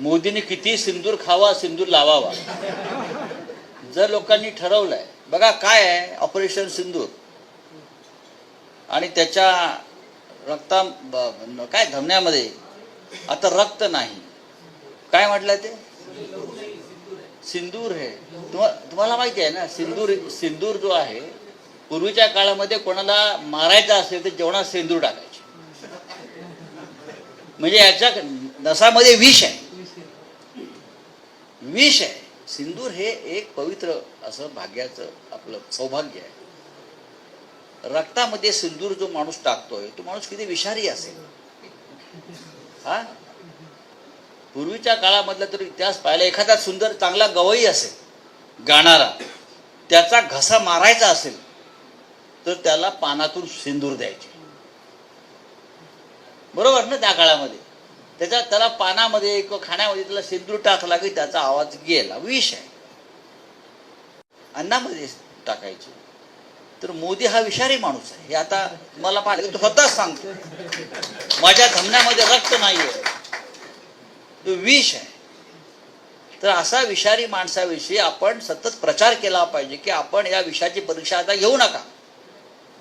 मोदीने किती सिंदूर खावा सिंदूर लावावा. जर लोकांनी ठरवलंय बघा काय आहे ऑपरेशन सिंदूर. आणि त्याच्या रक्ता काय धमन्यामध्ये आता रक्त नाही. काय म्हटलं ते? सिंदूर हे तुम्हा- तुम्हाला माहिती आहे ना सिंदूर सिंदूर जो आहे पूर्वीच्या काळामध्ये कोणाला मारायचा असेल तर जेवणात सिंदूर टाकायचे. म्हणजे याच्या नसामध्ये विष आहे. विष आहे. सिंदूर हे एक पवित्र असं भाग्याचं आपलं सौभाग्य आहे. रक्तामध्ये सिंदूर जो माणूस टाकतोय तो माणूस किती विषारी असेल. हा? पूर्वीच्या काळामधला तर इतिहास पाहिला एखादा सुंदर चांगला गवई असेल गाणारा त्याचा घसा मारायचा असेल तर त्याला पानातून सिंदूर द्यायचे. बरोबर ना त्या काळामध्ये? त्याच्या त्याला पानामध्ये किंवा खाण्यामध्ये त्याला सिंदूर टाकला की त्याचा आवाज गेला. विष आहे. अन्नामध्ये टाकायचे. तर मोदी हा विषारी माणूस आहे. हे आता मला पाहिलं तो स्वतःच सांगतो. माझ्या धमन्यामध्ये रक्त नाहीये. तो विष आहे. तर असा विषारी माणसाविषयी आपण सतत प्रचार केला पाहिजे की आपण या विषाची परीक्षा आता घेऊ नका.